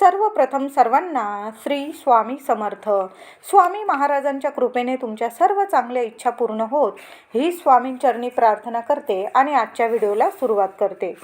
सर्वप्रथम सर्वांना श्री स्वामी समर्थ. स्वामी महाराजांच्या कृपेने तुमच्या सर्व चांगल्या इच्छा पूर्ण होत. ही स्वामींचरणी प्रार्थना करते आणि आजच्या व्हिडिओला सुरुवात करते.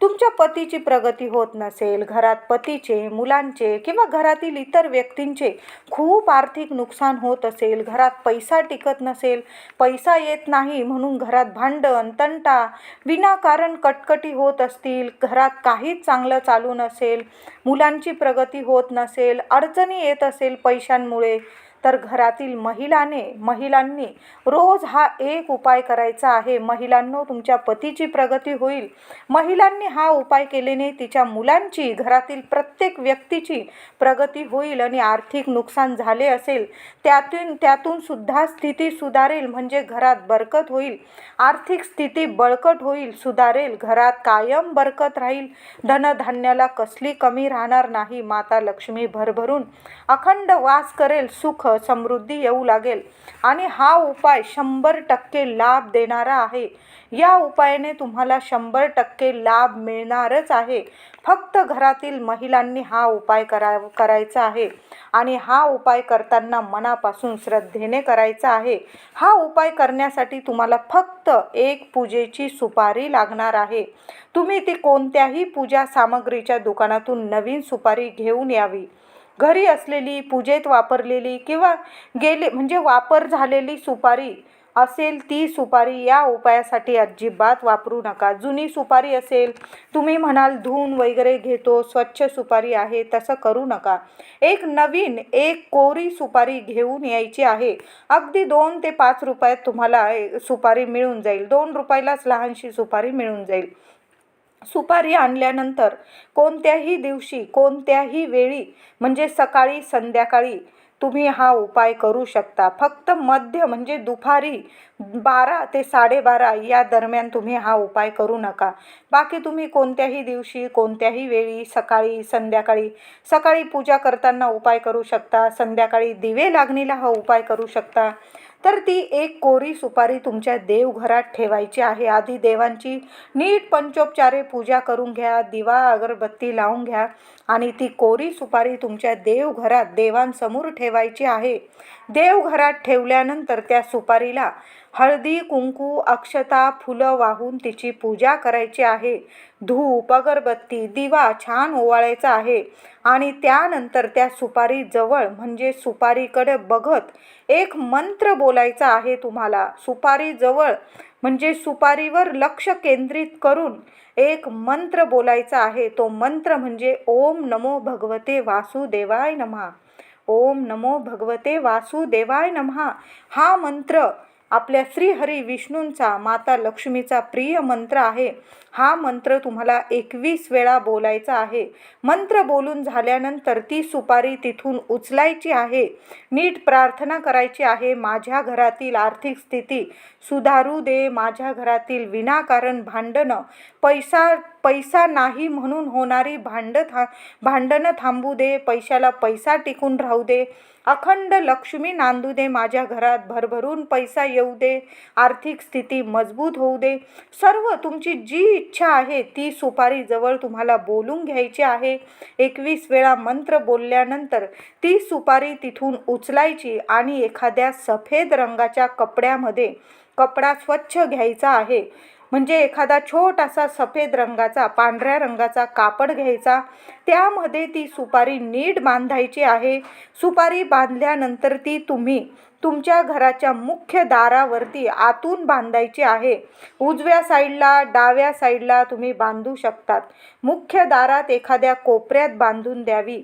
तुमच्या पतीची प्रगती होत नसेल घरात पतीचे मुलांचे किंवा घरातील इतर व्यक्तींचे खूप आर्थिक नुकसान होत असेल घरात पैसा टिकत नसेल पैसा येत नाही म्हणून घरात भांडण तंटा विनाकारण कटकटी होत असतील घरात काहीच चांगलं चालू नसेल मुलांची प्रगती होत नसेल अडचणी येत असेल पैशांमुळे तर घरातील महिलाने महिलांनी रोज हा एक उपाय करायचा आहे. महिलांनो तुमच्या पतीची प्रगती होईल. महिलांनी हा उपाय केल्याने तिच्या मुलांची घरातील प्रत्येक व्यक्तीची प्रगती होईल आणि आर्थिक नुकसान झाले असेल. त्यातून त्यातून सुद्धा स्थिती सुधारेल म्हणजे घरात बरकत होईल. आर्थिक स्थिती बळकट होईल सुधारेल. घरात कायम बरकत राहील. धनधान्याला कसली कमी राहणार नाही. माता लक्ष्मी भरभरून अखंड वास करेल. सुख समृद्धी येऊ लागेल. आणि हा उपाय शंभर टक्के लाभ देणारा आहे. या उपायाने तुम्हाला शंभर टक्के लाभ मिळणारच आहे. फक्त घरातील महिलांनी हा उपाय करा करायचा आहे. आणि हा उपाय करताना मनापासून श्रद्धेने करायचा आहे. हा उपाय करण्यासाठी तुम्हाला फक्त एक पूजेची सुपारी लागणार आहे. तुम्ही ती कोणत्याही पूजा सामग्रीच्या दुकानातून नवीन सुपारी घेऊन यावी. घरी असलेली पूजेत वापरलेली किंवा गेले म्हणजे वापर झालेली सुपारी असेल ती सुपारी या उपायासाठी अजिबात वापरू नका. जुनी सुपारी असेल तुम्ही म्हणाल धुवून वगैरे घेतो स्वच्छ सुपारी आहे तसं करू नका. एक नवीन एक कोरी सुपारी घेऊन यायची आहे. अगदी दोन ते पाच रुपयात तुम्हाला ए, सुपारी मिळून जाईल. दोन रुपयालाच लहानशी सुपारी मिळून जाईल. सुपारी आणल्यानंतर कोणत्याही दिवशी कोणत्याही वेळी म्हणजे सकाळी संध्याकाळी तुम्ही हा उपाय करू शकता. फक्त मध्य म्हणजे दुपारी बारा ते साडेबारा या दरम्यान तुम्ही हा उपाय करू नका. बाकी तुम्ही कोणत्याही दिवशी कोणत्याही वेळी सकाळी संध्याकाळी सकाळी पूजा करताना उपाय करू शकता. संध्याकाळी दिवे लागणीला हा उपाय करू शकता. तर ती एक कोरी सुपारी तुमच्या देवघरात ठेवायची आहे. आधी देवांची नीट पंचोपचारे पूजा करून घ्या दिवा अगरबत्ती लावून घ्या आणि ती कोरी सुपारी तुमच्या देवघरात देवांसमोर ठेवायची आहे. देवघरात ठेवल्यानंतर त्या सुपारीला हळदी कुंकू अक्षता फुलं वाहून तिची पूजा करायची आहे. धूप अगरबत्ती दिवा छान ओवाळायचा आहे आणि त्यानंतर त्या सुपारीजवळ म्हणजे सुपारीकडे बघत एक मंत्र बोलायचा आहे तुम्हाला. सुपारीजवळ म्हणजे सुपारीवर लक्ष केंद्रित करून एक मंत्र बोलायचा आहे. तो मंत्र म्हणजे ओम नमो भगवते वासुदेवाय नमः. ओम नमो भगवते वासुदेवाय नमः. हा मंत्र आपल्या श्रीहरी विष्णूंचा माता लक्ष्मीचा प्रिय मंत्र आहे. हा मंत्र तुम्हाला एकवीस वेळा बोलायचा आहे. मंत्र बोलून झाल्यानंतर ती सुपारी तिथून उचलायची आहे. नीट प्रार्थना करायची आहे. माझ्या घरातील आर्थिक स्थिती सुधारू दे. माझ्या घरातील विनाकारण भांडणं पैसा पैसा नाही म्हणून होणारी भांड था भांडणं थांबू दे. पैशाला पैसा टिकून राहू दे. अखंड लक्ष्मी नांदू दे माझ्या घरात भरभरून पैसा येऊ दे आर्थिक स्थिती मजबूत होऊ दे. सर्व तुमची जी इच्छा आहे ती सुपारी जवळ तुम्हाला बोलून घ्यायची आहे. एकवीस वेळा मंत्र बोलल्यानंतर ती सुपारी तिथून उचलायची आणि एखाद्या सफेद रंगाच्या कपड्यामध्ये कपडा स्वच्छ घ्यायचा आहे. म्हणजे एखादा छोटासा सफेद रंगाचा पांढऱ्या रंगाचा कापड घ्यायचा. त्यामध्ये ती सुपारी नीट बांधायची आहे. सुपारी बांधल्यानंतर ती तुम्ही तुमच्या घराच्या मुख्य दारावरती आतून बांधायची आहे. उजव्या साईडला डाव्या साईडला तुम्ही बांधू शकतात. मुख्य दारात एखाद्या कोपऱ्यात बांधून द्यावी.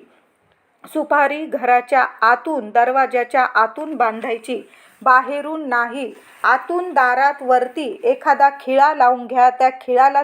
सुपारी घराच्या आतून दरवाजाच्या आतून बांधायची. बाहेरून नाही. आतून दारात वरती एखादा खिळा लावून घ्या. त्या खिळाला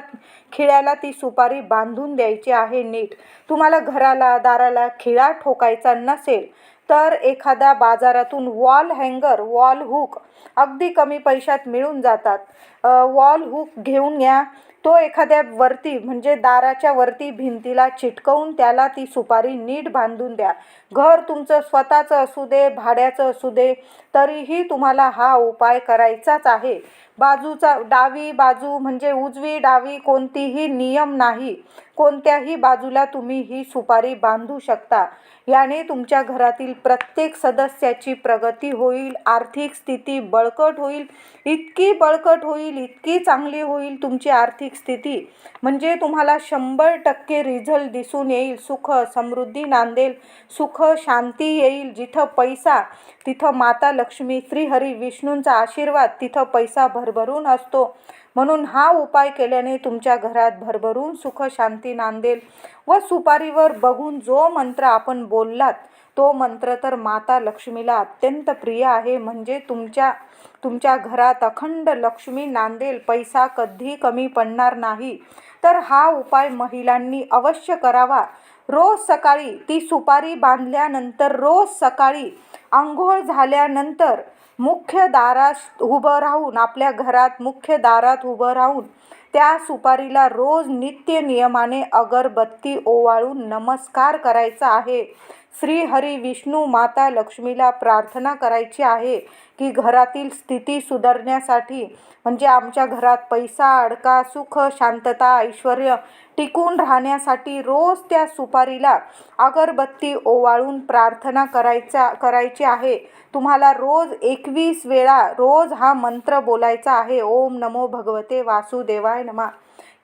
खिळ्याला ती सुपारी बांधून द्यायची आहे नीट. तुम्हाला घराला दाराला खिळा ठोकायचा नसेल तर एखादा बाजारातून वॉल हँगर वॉल हुक अगदी कमी पैशात मिळून जातात. वॉल हुक घेऊन घ्या. तो एखाद्या वरती म्हणजे दाराच्या वरती भिंतीला चिटकवून त्याला ती सुपारी नीट बांधून द्या. घर तुमचं स्वतःचं असू दे भाड्याचं असू दे तरीही तुम्हाला हा उपाय करायचाच आहे. बाजूचा डावी बाजू म्हणजे उजवी डावी कोणतीही नियम नाही. कोणत्याही बाजूला तुम्ही ही सुपारी बांधू शकता. याने तुमच्या घरातील प्रत्येक सदस्याची प्रगती होईल आर्थिक स्थिती बळकट होईल. इतकी बळकट होईल इतकी चांगली होईल तुमची आर्थिक स्थिती. म्हणजे तुम्हाला शंभर टक्के रिझल्ट दिसून येईल. सुख समृद्धी नांदेल. सुख शांती येईल. जिथं पैसा तिथं माता लक्ष्मी श्रीहरी विष्णूंचा आशीर्वाद तिथं पैसा भरभरून असतो. म्हणून हा उपाय केल्याने तुमच्या घरात भरभरून सुख शांती नांदेल व सुपारीवर बघून जो मंत्र आपण बोललात तो मंत्र तर माता लक्ष्मीला अत्यंत प्रिय आहे. म्हणजे तुमच्या तुमच्या घरात अखंड लक्ष्मी नांदेल पैसा कधी कमी पडणार नाही. तर हा उपाय महिलांनी अवश्य करावा. रोज सकाळी ती सुपारी बांधल्यानंतर रोज सकाळी आंघोळ झाल्यानंतर मुख्य दारात उभं राहून आपल्या घरात मुख्य दारात उभं राहून त्या सुपारीला रोज नित्य नियमाने अगरबत्ती ओवाळून नमस्कार करायचा आहे. श्री हरी विष्णू माता लक्ष्मीला प्रार्थना करायची आहे की घरातील स्थिती सुधारण्यासाठी म्हणजे आमच्या घरात पैसा अडका सुख शांतता ऐश्वर टिकून राहण्यासाठी रोज त्या सुपारीला अगरबत्ती ओवाळून प्रार्थना करायचा करायची आहे. तुम्हाला रोज एकवीस वेळा रोज हा मंत्र बोलायचा आहे. ओम नमो भगवते वासुदेवाय नमा.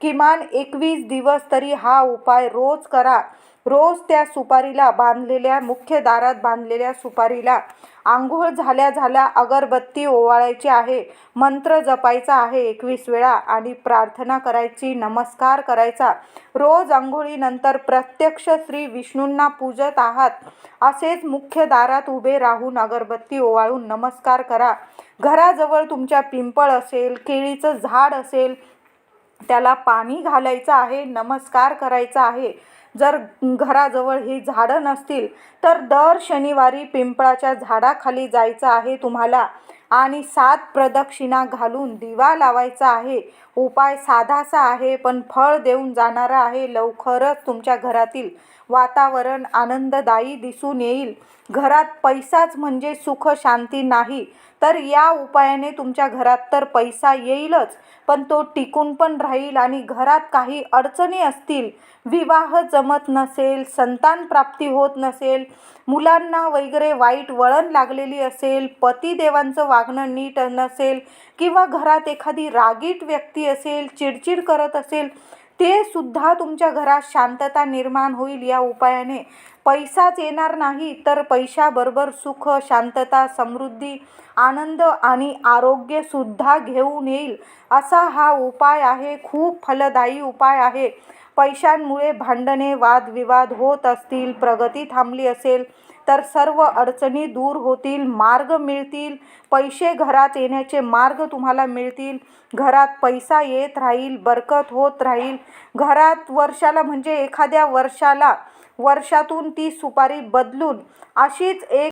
किमान एकवीस दिवस तरी हा उपाय रोज करा. रोज त्या सुपारीला बांधलेल्या मुख्य दारात बांधलेल्या सुपारीला आंघोळ झाल्या झाल्या अगरबत्ती ओवाळायची आहे. मंत्र जपायचा आहे एकवीस वेळा आणि प्रार्थना करायची नमस्कार करायचा. रोज आंघोळीनंतर प्रत्यक्ष श्री विष्णूंना पूजत आहात. असेच मुख्य दारात उभे राहून अगरबत्ती ओवाळून नमस्कार करा. घराजवळ तुमच्या पिंपळ असेल केळीचं झाड असेल त्याला पाणी घालायचं आहे नमस्कार करायचा आहे. जर घराजवळ ही झाडं नसतील तर दर शनिवारी पिंपळाच्या झाडाखाली जायचं आहे तुम्हाला. आणि सात प्रदक्षिणा घालून दिवा लावायचा आहे. उपाय साधासा आहे पण फळ देऊन जाणारा आहे लवकरच तुमच्या घरातील. वातावरण आनंददायी दिसून येईल. घरात पैसाच म्हणजे सुख शांती नाही. तर या उपायाने तुमच्या घरात तर पैसा येईलच पण तो टिकून पण राहील आणि घरात काही अडचणी असतील विवाह जमत नसेल संतान प्राप्ती होत नसेल मुलांना वगैरे वाईट वळण लागलेली असेल पतिदेवांचं वागणं नीट नसेल किंवा घरात एखादी रागीट व्यक्ती असेल चिडचिड करत असेल ते सुद्धा तुमच्या घरात शांतता निर्माण होईल या उपायाने. पैसाच येणार नाही तर पैशाबरोबर सुख शांतता समृद्धी आनंद आणि आरोग्यसुद्धा घेऊन येईल. असा हा उपाय आहे खूप फलदायी उपाय आहे. पैशांमुळे भांडणे वादविवाद होत असतील प्रगती थांबली असेल तर सर्व अडचणी दूर होतील मार्ग मिळतील पैसे घरात येण्याचे मार्ग तुम्हाला मिळतील. घरात पैसा येत राहील बरकत होत राहील. घरात वर्षाला म्हणजे एखाद्या वर्षाला वर्षातून ती सुपारी बदलून अशीच एक